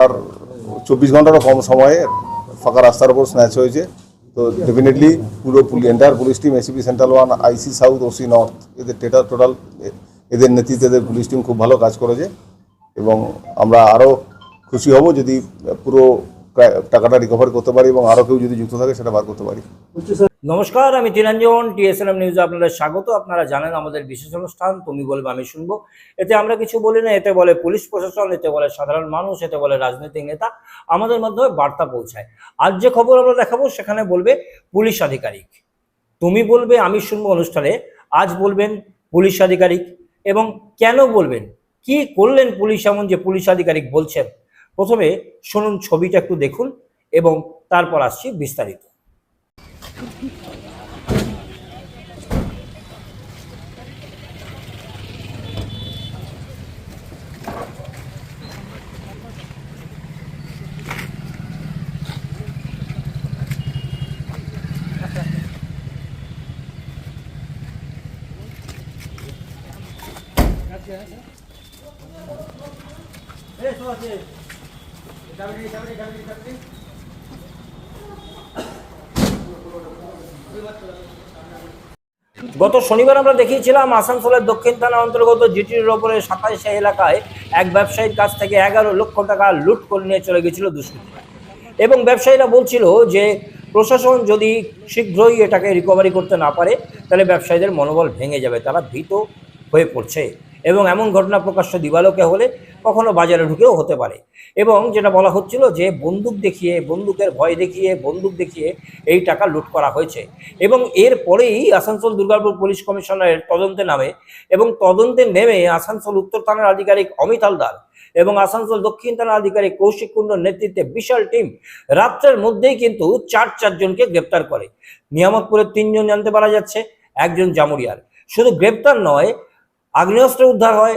আর চব্বিশ ঘন্টারও কম সময়ে ফাঁকা রাস্তার উপর স্ন্যাচ হয়েছে। তো ডেফিনেটলি পুরো entire police team ACP central one IC south OC north এদের টোটাল টোটাল এদের নেতৃত্বে এদের পুলিশ টিম খুব ভালো কাজ করেছে। এবং আমরা আরও খুশি হব যদি পুরো টাকাটা রিকভার করতে পারি এবং আরও কেউ যদি যুক্ত থাকে সেটা বার করতে পারি। নমস্কার, আমি তিনাঞ্জন টিএসএলএম নিউজে আপনাদের স্বাগত। আপনারা জানেন আমাদের বিশেষ অনুষ্ঠান, তুমি বলবে আমি শুনব। এতে আমরা কিছু বলি না, এতে বলে পুলিশ প্রশাসন, এতে বলে সাধারণ মানুষ, এতে বলে রাজনৈতিক নেতা, আমাদের মাধ্যমে বার্তা পৌঁছায়। আজ যে খবর আমরা দেখাবো, সেখানে বলবে পুলিশ আধিকারিক। তুমি বলবে আমি শুনব অনুষ্ঠানে, আজ বলবেন পুলিশ আধিকারিক। এবং কেন বলবেন? কি করলেন পুলিশ এমন যে পুলিশ আধিকারিক বলছেন? প্রথমে শুনুন ছবিটা একটু দেখুন, এবং তারপর আসছি বিস্তারিত। Eh, so, so. Jabri, jabri, jabri, jabri. গত শনিবার আমরা দেখিয়েছিলাম আসানসোলের দক্ষিণ থানা অন্তর্গত জিটির ওপরে সাতাইশে এলাকায় এক ব্যবসায়ীর কাছ থেকে এগারো লক্ষ টাকা লুট করে নিয়ে চলে গেছিল দুষ্কৃতীরা। এবং ব্যবসায়ীরা বলছিল যে, প্রশাসন যদি শীঘ্রই এটাকে রিকভারি করতে না পারে, তাহলে ব্যবসায়ীদের মনোবল ভেঙে যাবে, তারা ভীত হয়ে পড়ছে। এবং এমন ঘটনা প্রকাশ্য দিবালোকে হলে কখনো বাজারে ঢুকেও হতে পারে। এবং যেটা বলা হচ্ছিল যে, বন্দুক দেখিয়ে, বন্দুকের ভয় দেখিয়ে, বন্দুক দেখিয়ে এই টাকা লুট করা হয়েছে। এবং এর পরেই আসানসোল দুর্গাপুর পুলিশ কমিশনারের তদন্তে নামে এবং তদন্তে নেমে আসানসোল উত্তর থানার আধিকারিক অমিত হালদার এবং আসানসোল দক্ষিণ থানার আধিকারিক কৌশিক কুণ্ডর নেতৃত্বে বিশাল টিম রাত্রের মধ্যেই কিন্তু চার চারজনকে গ্রেপ্তার করে। নিয়ামতপুরের তিনজন জানতে পারা যাচ্ছে, একজন জামুরিয়ার। শুধু গ্রেপ্তার নয়, আগ্নেয়াস্ত্র উদ্ধার হয়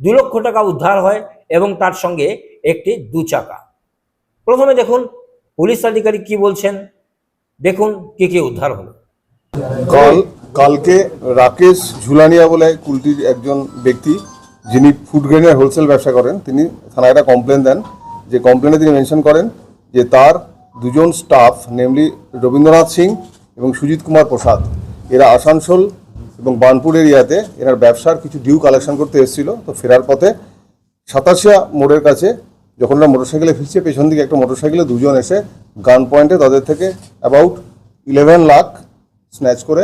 দু লক্ষ টাকা উদ্ধার হয় এবং তার সঙ্গে একটি দু চাকা। প্রথমে দেখুন, পুলিশ আধিকারিক কি বলছেন? দেখুন কি কি উদ্ধার হলো। কাল, কালকে রাকেশ ঝুলানিয়া বলে কুলটির একজন ব্যক্তি, যিনি ফুড গ্রেনের হোলসেল ব্যবসা করেন, তিনি থানায় একটা কমপ্লেন দেন। যে কমপ্লেনে তিনি মেনশন করেন যে তার দুজন স্টাফ নেমলি রবীন্দ্রনাথ সিং এবং সুজিত কুমার প্রসাদ, এরা আসানসোল এবং বার্নপুর এরিয়াতে এনার ব্যবসার কিছু ডিউ কালেকশন করতে এসেছিল। তো ফেরার পথে সাতাশিয়া মোড়ের কাছে যখন ওরা মোটরসাইকেলে ফিরছে, পেছন দিকে একটা মোটরসাইকেলে দুজন এসে গান পয়েন্টে তাদের থেকে অ্যাবাউট ইলেভেন লাখ স্ন্যাচ করে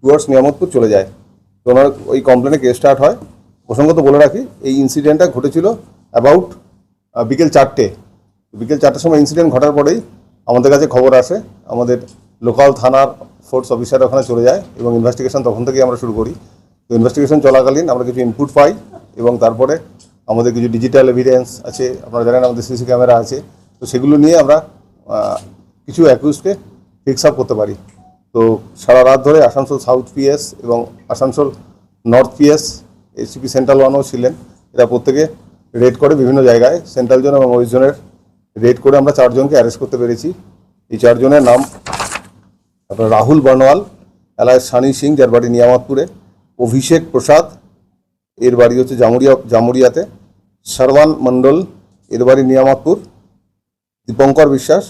টুয়ার্ডস নিয়ামতপুর চলে যায়। তো ওনার ওই কমপ্লেনে কেস স্টার্ট হয়। প্রসঙ্গত বলে রাখি, এই ইনসিডেন্টটা ঘটেছিল অ্যাবাউট বিকেল চারটে। বিকেল চারটের সময় ইনসিডেন্ট ঘটার পরেই আমাদের কাছে খবর আসে, আমাদের লোকাল থানার ফোর্স অফিসার ওখানে চলে যায় এবং ইনভেস্টিগেশন তখন থেকেই আমরা শুরু করি। তো ইনভেস্টিগেশন চলাকালীন আমরা কিছু ইনপুট পাই এবং তারপরে আমাদের কিছু ডিজিটাল এভিডেন্স আছে, আপনারা জানেন আমাদের সিসি ক্যামেরা আছে। তো সেগুলো নিয়ে আমরা কিছু অ্যাকিউজকে ফিক্স আপ করতে পারি। তো সারা রাত ধরে আসানসোল সাউথ পিএস এবং Asansol north PS ACP central ওয়ানও ছিলেন। এরা প্রত্যেকে রেড করে বিভিন্ন জায়গায় সেন্ট্রাল জোন এবং ওয়েস্ট জোনের রেড করে আমরা চারজনকে অ্যারেস্ট করতে পেরেছি। এই চারজনের নাম আপনার রাহুল বর্ণওয়াল এলায় সানি সিং, যার বাড়ি নিয়ামতপুরে, অভিষেক প্রসাদ, এর বাড়ি হচ্ছে জামুরিয়া, জামুরিয়াতে সর্বান মণ্ডল, এর বাড়ি নিয়ামতপুর, দীপঙ্কর বিশ্বাস,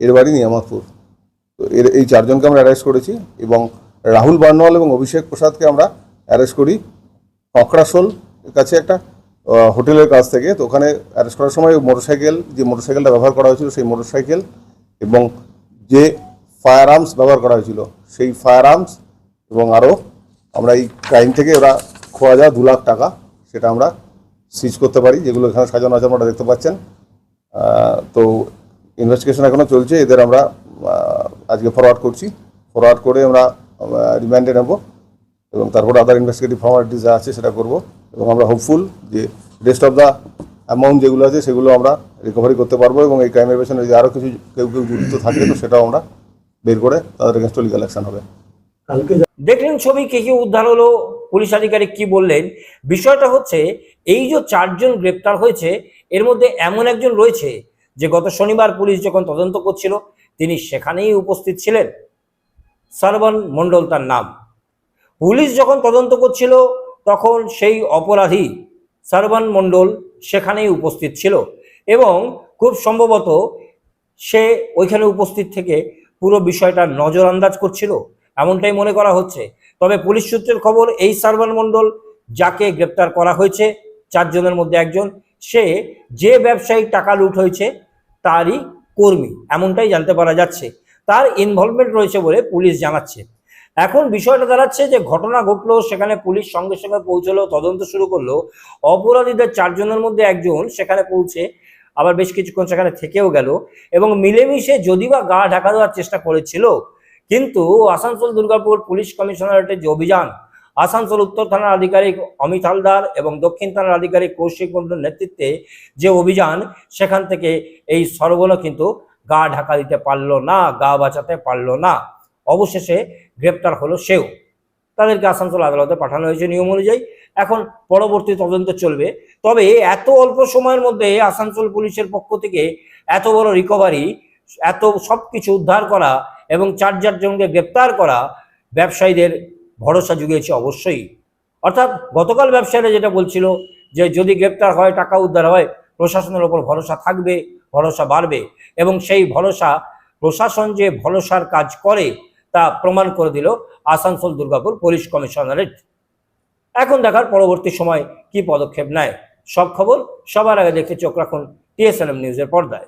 এর বাড়ি নিয়ামতপুর। তো এর, এই চারজনকে আমরা অ্যারেস্ট করেছি এবং রাহুল বার্নওয়াল এবং অভিষেক প্রসাদকে আমরা অ্যারেস্ট করি। ককড়াশোল কাছে একটা হোটেলের কাছ থেকে, তো ওখানে অ্যারেস্ট করার সময় মোটরসাইকেল, যে মোটরসাইকেলটা ব্যবহার করা হয়েছিল সেই মোটরসাইকেল এবং যে ফায়ার আর্মস ব্যবহার করা হয়েছিল। সেই ফায়ার আর্মস এবং আরও আমরা এই ক্রাইম থেকে ওরা খোয়া যাওয়া দু লাখ টাকা, সেটা আমরা সিজ করতে পারি, যেগুলো এখানে সাজানো আছে আপনারা দেখতে পাচ্ছেন। তো ইনভেস্টিগেশন এখনও চলছে, এদের আমরা আজকে ফরওয়ার্ড করছি। ফরওয়ার্ড করে আমরা রিমান্ডে নেব এবং তারপরে আদার ইনভেস্টিগেটিভ ফর্মালিটিস যা আছে সেটা করব এবং আমরা হোপফুল যে রেস্ট অফ দ্য অ্যামাউন্ট যেগুলো আছে সেগুলো আমরা রিকভারি করতে পারব এবং এই ক্রাইমের পেছনে যদি আরও কিছু কেউ কেউ জড়িত থাকে, তো সেটাও আমরা বের করে তাদের এগেনস্ট লিগাল অ্যাকশন হবে। দেখলেন ছবি কে কি উদ্ধার হলো? পুলিশ আধিকারিক কি বললেন? বিষয়টা হচ্ছে, এই যে চারজন গ্রেপ্তার হয়েছে, এর মধ্যে এমন একজন রয়েছে যে গত শনিবার পুলিশ যখন তদন্ত করছিল, তিনি সেখানেই উপস্থিত ছিলেন। সারবান মণ্ডল তার নাম। পুলিশ যখন তদন্ত করছিল, তখন সেই অপরাধী সারবান মণ্ডল সেখানেই উপস্থিত ছিল এবং খুব সম্ভবত সে ওইখানে উপস্থিত থেকে পুরো বিষয়টা নজর আন্দাজ করছিল, এমনটাই মনে করা হচ্ছে। তবে পুলিশ সূত্রের খবর, এই সার্ভার মণ্ডল যাকে গ্রেপ্তার করা হয়েছে, চারজনের মধ্যে একজন, সে যে ব্যবসায়ী টাকা লুট হয়েছে, তারই কর্মী, এমনটাই জানতে পারা যাচ্ছে। তার ইনভলভমেন্ট রয়েছে বলে পুলিশ জানাচ্ছে। এখন বিষয়টা দাঁড়াচ্ছে যে, ঘটনা ঘটলো, সেখানে পুলিশ সঙ্গে সঙ্গে পৌঁছলো, তদন্ত শুরু করল। অপরাধীদের চারজনের মধ্যে একজন সেখানে পৌঁছে আবার বেশ কিছুক্ষণ সেখানে থেকেও গেল এবং মিলেমিশে যদি বা গা ঢাকা দেওয়ার চেষ্টা করেছিল, কিন্তু আসানসোল দুর্গাপুর পুলিশ কমিশনারেটের যে অভিযান, আসানসোল উত্তর থানার আধিকারিক অমিত হালদার এবং দক্ষিণ থানার আধিকারিক কৌশিক মন্ডলের নেতৃত্বে যে অভিযান, সেখান থেকে এই সরগণ কিন্তু গা ঢাকা দিতে পারল না, গা বাঁচাতে পারল না। অবশেষে গ্রেপ্তার হলো সেও। তাদেরকে আসানসোল আদালতে পাঠানো হয়েছে নিয়ম অনুযায়ী। এখন পরবর্তী তদন্ত চলবে। তবে এত অল্প সময়ের মধ্যে আসানসোল পুলিশের পক্ষ থেকে এত বড় রিকভারি এত সব কিছু উদ্ধার করা এবং চার চারজনকে গ্রেপ্তার করা ব্যবসায়ীদের ভরসা জুগিয়েছে অবশ্যই। অর্থাৎ গতকাল ব্যবসায়ীরা যেটা বলছিল যে যদি গ্রেপ্তার হয়, টাকা উদ্ধার হয়, প্রশাসনের ওপর ভরসা থাকবে, ভরসা বাড়বে এবং সেই ভরসা প্রশাসন যে ভরসার কাজ করে তা প্রমাণ করে দিল আসানসোল দুর্গাপুর পুলিশ কমিশনারেট। এখন দেখার পরবর্তী সময় কি পদক্ষেপ নেয়? সব খবর সবার আগে দেখে চোখ রাখুন টিএসএনএম নিউজের পর্দায়।